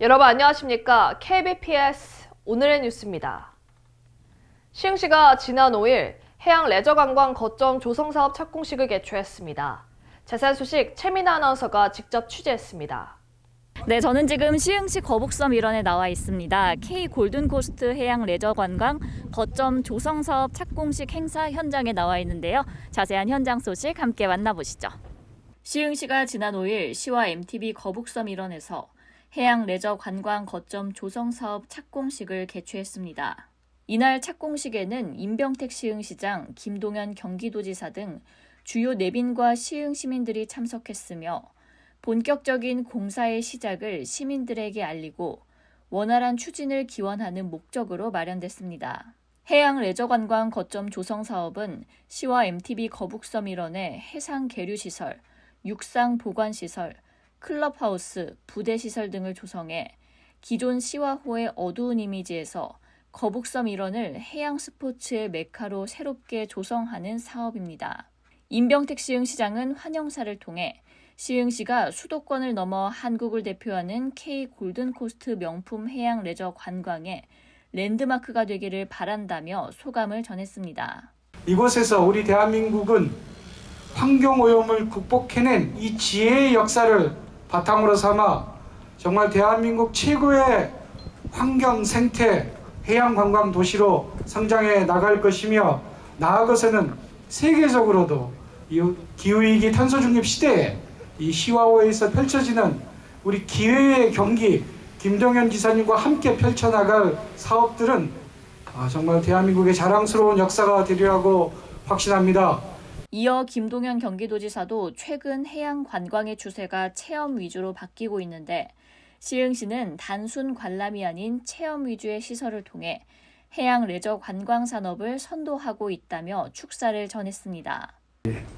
여러분 안녕하십니까? KBPS 오늘의 뉴스입니다. 시흥시가 지난 5일 해양 레저 관광 거점 조성 사업 착공식을 개최했습니다. 자세한 소식 최민아 아나운서가 직접 취재했습니다. 네, 저는 지금 시흥시 거북섬 일원에 나와 있습니다. K 골든코스트 해양 레저 관광 거점 조성 사업 착공식 행사 현장에 나와 있는데요. 자세한 현장 소식 함께 만나보시죠. 시흥시가 지난 5일 시와 MTB 거북섬 일원에서 해양 레저 관광 거점 조성 사업 착공식을 개최했습니다. 이날 착공식에는 임병택 시흥시장, 김동연 경기도지사 등 주요 내빈과 시흥 시민들이 참석했으며 본격적인 공사의 시작을 시민들에게 알리고 원활한 추진을 기원하는 목적으로 마련됐습니다. 해양 레저관광 거점 조성 사업은 시와 MTB 거북섬 일원의 해상 계류 시설, 육상 보관 시설, 클럽하우스, 부대 시설 등을 조성해 기존 시와호의 어두운 이미지에서 거북섬 일원을 해양 스포츠의 메카로 새롭게 조성하는 사업입니다. 임병택 시흥시장은 환영사를 통해 시흥시가 수도권을 넘어 한국을 대표하는 K 골든코스트 명품 해양 레저 관광의 랜드마크가 되기를 바란다며 소감을 전했습니다. 이곳에서 우리 대한민국은 환경오염을 극복해낸 이 지혜의 역사를 바탕으로 삼아 정말 대한민국 최고의 환경 생태 해양 관광 도시로 성장해 나갈 것이며 나아가서는 세계적으로도 이 기후위기 탄소 중립 시대에 이 시와호에서 펼쳐지는 우리 기회의 경기 김동연 지사님과 함께 펼쳐나갈 사업들은 아, 정말 대한민국의 자랑스러운 역사가 되리라고 확신합니다. 이어 김동연 경기도지사도 최근 해양 관광의 추세가 체험 위주로 바뀌고 있는데 시흥시는 단순 관람이 아닌 체험 위주의 시설을 통해 해양 레저 관광 산업을 선도하고 있다며 축사를 전했습니다.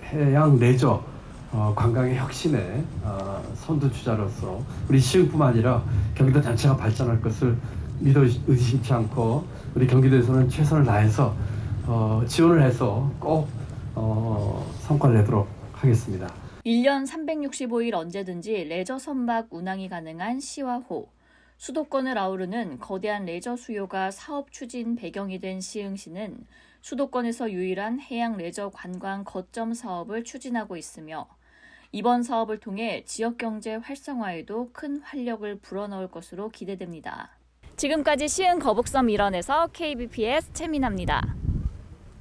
해양 레저 어, 관광의 혁신의 어, 선두주자로서 우리 시흥뿐만 아니라 경기도 전체가 발전할 것을 믿어 의심치 않고 우리 경기도에서는 최선을 다해서 어, 지원을 해서 꼭 어, 성과를 내도록 하겠습니다. 1년 365일 언제든지 레저 선박 운항이 가능한 시와호. 수도권을 아우르는 거대한 레저 수요가 사업 추진 배경이 된 시흥시는 수도권에서 유일한 해양 레저 관광 거점 사업을 추진하고 있으며 이번 사업을 통해 지역 경제 활성화에도 큰 활력을 불어넣을 것으로 기대됩니다. 지금까지 시흥 거북섬 일원에서 KBPS 최민아입니다.